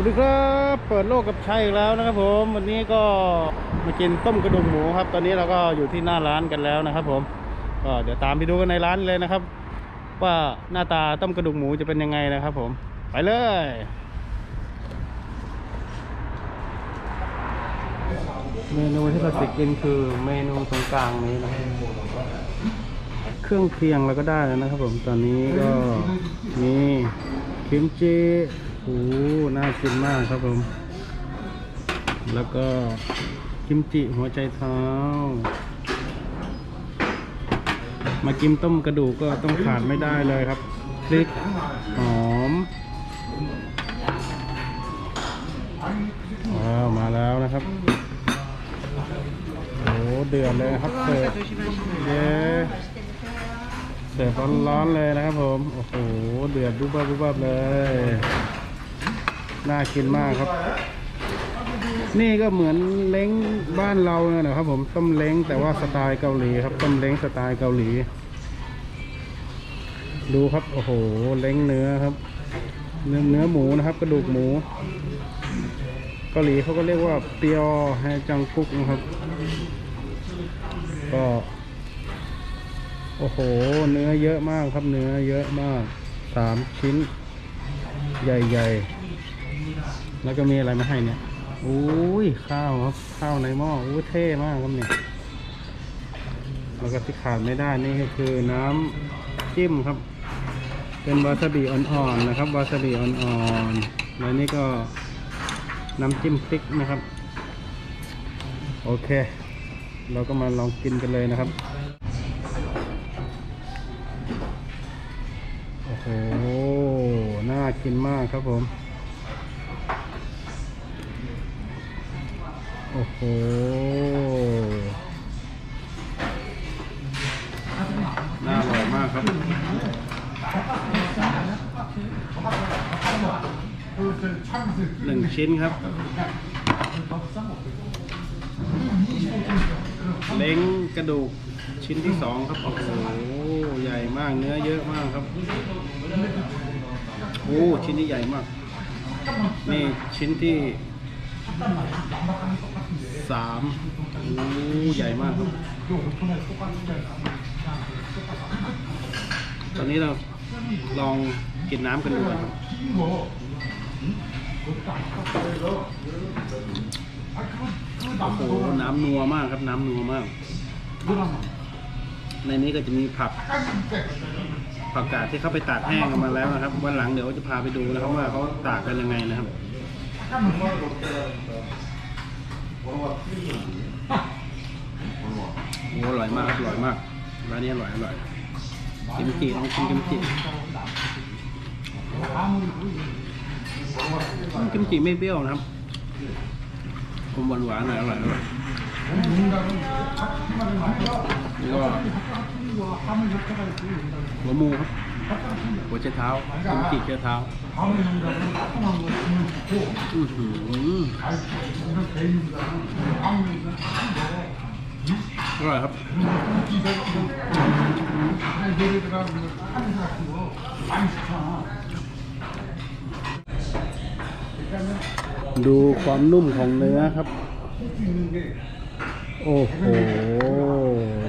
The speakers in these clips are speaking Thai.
วัสดีครับ เปิดโลกกับชัยอีกแล้วนะครับผมวันนี้ก็มากินต้มกระดูกหมูครับ ตอนนี้เราก็อยู่ที่หน้าร้านกันแล้วนะครับ ผมก็เดี๋ยวตามไปดูกันในร้านเลยนะครับ ว่าหน้าตาต้มกระดูกหมูจะเป็นยังไงนะครับ ผมไปเลยเมนูที่เราจะกินคือเมนูตรงกลางนี้นะครับเครื่องเคียงเราก็ได้แล้วนะครับ ผมตอนนี้ก็มีคิมจิ อ้ น่ากินมากครับผม แล้วก็กิมจิหัวใจเท้า มากินต้มกระดูกก็ต้องขาดไม่ได้เลยครับ พริก หอมว้าวมาแล้วนะครับ โอ้เดือดเลยครับเสิร์ฟเย้เสิร์ฟร้อนๆเลยนะครับผม โอ้โห เดือดบุบบับบุบบับเลย น่ากินมากครับ นี่ก็เหมือนเล้งบ้านเราเนี่ยนะครับ ผมต้มเล้งแต่ว่าสไตล์เกาหลีครับต้มเล้งสไตล์เกาหลี ดูครับโอ้โหเล้งเนื้อครับ เนื้อเนื้อหมูนะครับ กระดูกหมู เกาหลีเขาก็เรียกว่าเปียวแฮจังกุกนะครับ ก็ โอ้โห เนื้อเยอะมากครับเนื้อเยอะมากสามชิ้น ใหญ่ๆ แล้วก็มีอะไรมาให้เนี่ยอุ้ยข้าวครับข้าวในหม้ออู้เท่มากครับเนี่ยแล้วก็ที่ขาดไม่ได้นี่ก็คือน้ำจิ้มครับ เป็นวาซาบิอ่อนๆนะครับวาซาบิอ่อนๆแล้วนี่ก็น้ำจิ้มพริกนะครับ โอเค เราก็มาลองกินกันเลยนะครับโอ้โหน่ากินมากครับผม อ้โหน่าอร่อยมากครับหนึ่งชิ้นครับ เล้งกระดูกชิ้นที่สองครับ โอ้โห ใหญ่มากเนื้อเยอะมากครับ โอ้ ชิ้นนี้ใหญ่มาก นี่ชิ้นที่ สามโอ้ใหญ่มากครับ ตอนนี้เราลองกินน้ำกันดูก่อนครับโอ้โหน้ำนัวมากครับ น้ำนัวมาก ในนี้ก็จะมีผัก ผักกาดที่เขาไปตากแห้งกันมาแล้วนะครับ วันหลังเดี๋ยวจะพาไปดูนะครับว่าเขาตากกันยังไงนะครับ โอ้อร่อยมากอร่อยมากร้านนี้อร่อยอร่อยกิมจิลองกินกิมจิกิมจิไม่เปรี้ยวนะครับผมหวานหวานหน่อยอร่อยอร่อยก็หัวหมูครับ หัวเช้เท้ากิมจิเช้เท้าอื้อหืออร่อยครับดูความนุ่มของเนื้อครับ โอ้โห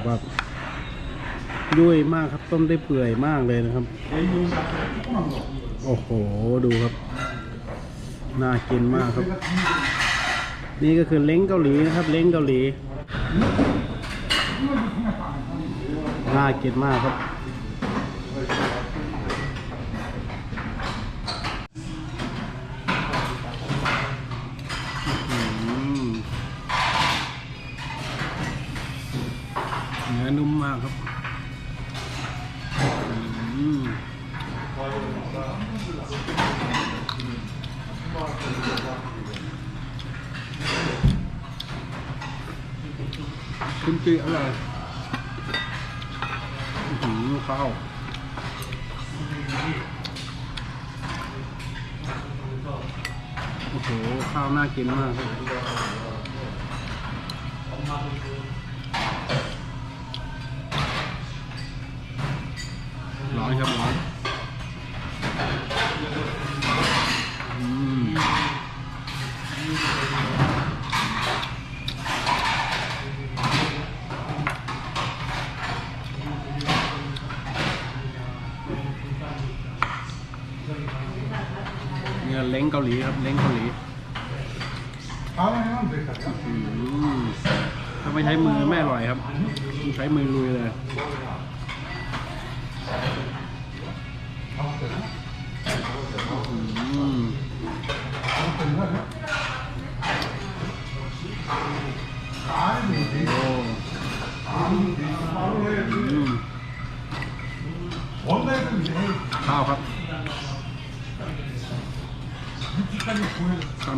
แบบ ยุ่ยมากครับ ต้มได้เปื่อยมากเลยนะครับ โอ้โห ดูครับ น่ากินมากครับ นี่ก็คือเล้งเกาหลีนะครับ เล้งเกาหลี น่ากินมากครับ กิมจิอร่อยอื้อหือข้าวโอ้โห ข้าวน่ากินมากร้อนครับร้อน เกาหลีครับเล้งเกาหลีถ้าไม่ใช้มือไม่อร่อยครับใช้มือลุยเลย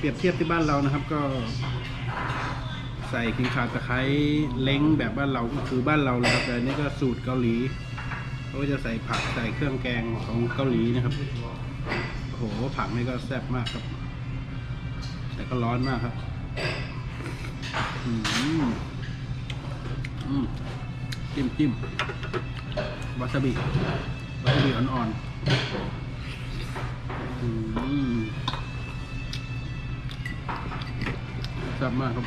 เปรียบเทียบที่บ้านเรานะครับก็ ใส่ขิงขาตะไคร้เล้งแบบบ้านเราก็คือบ้านเราเลยครับแต่อันนี้ก็สูตรเกาหลีเขาก็จะใส่ผักใส่เครื่องแกงของเกาหลีนะครับโอ้โหผักนี่ก็แซ่บมากครับ แต่ก็ร้อนมากครับอืมอืมจิ้มจิ้มวาซาบิวาซาบิอ่อนๆอืม ซ่บมากครับ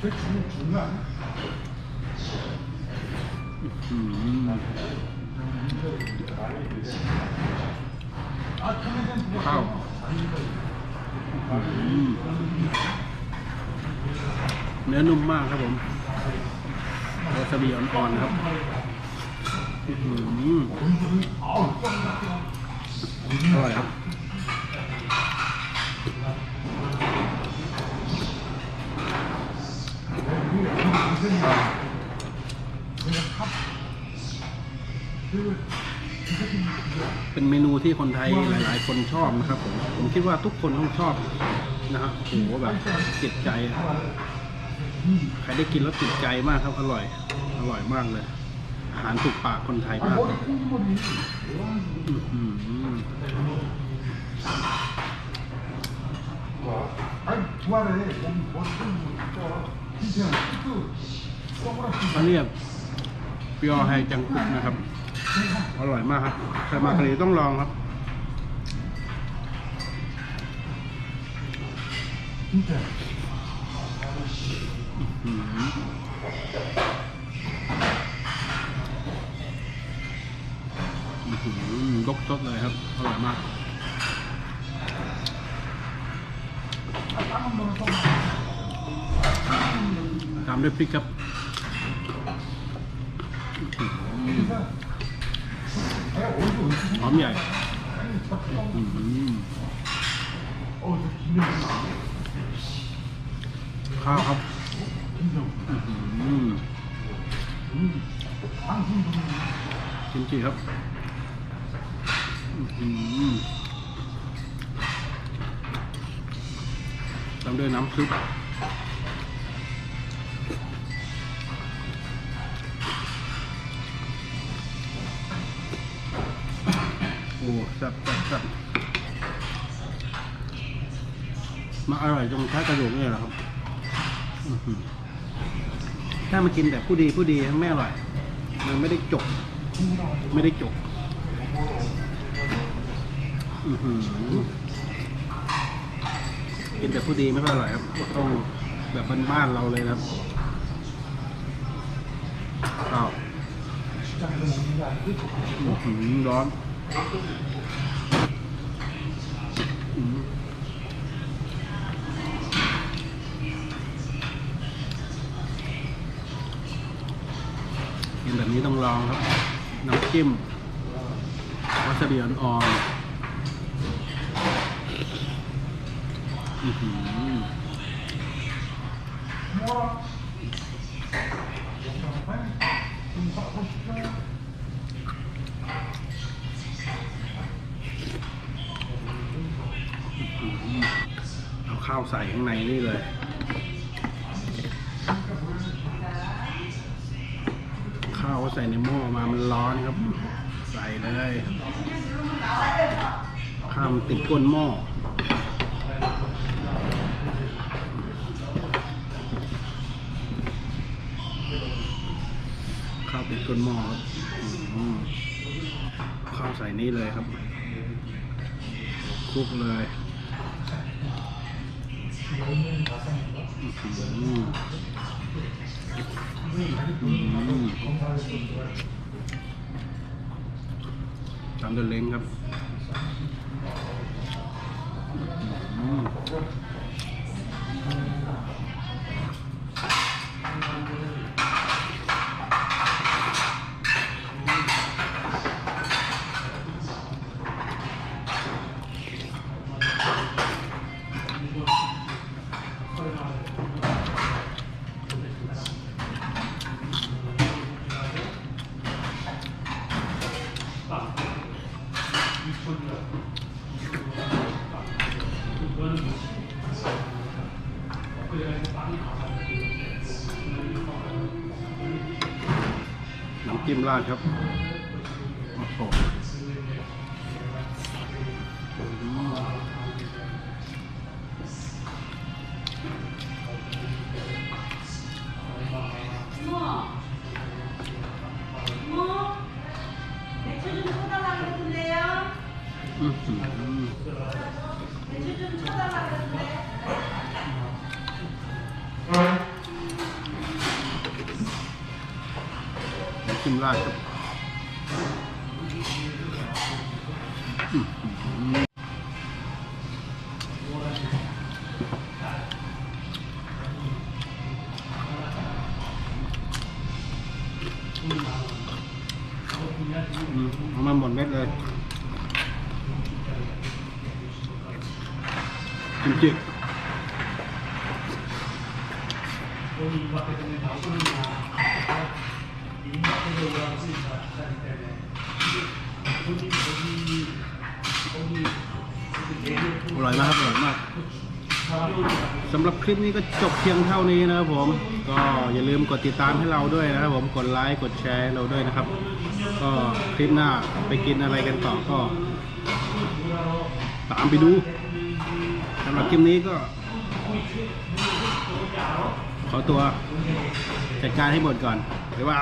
这只是纯的。嗯。好。嗯。 เนื้อนุ่มมากครับผมวาซาบิอ่อนๆครับอื้อหืออร่อยครับเป็นเมนูที่คนไทยหลาย ๆ คนชอบนะครับผม ผมคิดว่าทุกคนต้องชอบ นะครับหมูแบบติดใจใครได้กินแล้วติดใจมากครับอร่อย อร่อยมากเลย อาหารถูกปากคนไทยมากเขาเรียกเปียวไฮจังกุกนะครับ อร่อยมากครับใครมาเกาหลีต้องลองครับ ยกซดเลยครับอร่อยมากตามด้วยพริกครับหอมใหญ่ อืม ข้าวครับกิมจิครับตามด้วยน้ำซุปโอ้แซ่บแซ่บมาอร่อยจนแค่กระดูกนี่แหละครับ ถ้ามากินแบบผู้ดีผู้ดีไม่อร่อย มันไม่ได้จบ ไม่ได้จบกินแต่ผู้ดีไม่ค่อยอร่อยครับต้องแบบบ้านๆเราเลยครับข้าวร้อนี้ต้องลองครับ น้ำจิ้มวาซาบิอ่อนออหืเอาข้าวใส่ข้างในนี่เลย ใส่ในหม้อมามันร้อนครับ ใส่เลยข้าวมันติดก้นหม้อข้าวติดก้นหม้อครับข้าวใส่นี่เลยครับคลุกเลยอืม ตามด้วยเล้งครับำราดครับ น้ำ อร่อยมากครับอร่อยมากสำหรับคลิปนี้ก็จบเพียงเท่านี้นะครับผม ก็อย่าลืมกดติดตามให้เราด้วยนะครับผมกดไลค์กดแชร์เราด้วยนะครับ ก็คลิปหน้าไปกินอะไรกันต่อก็ ตามไปดูสำหรับคลิปนี้ก็ ขอตัวจัดการให้หมดก่อนบ๊ายบา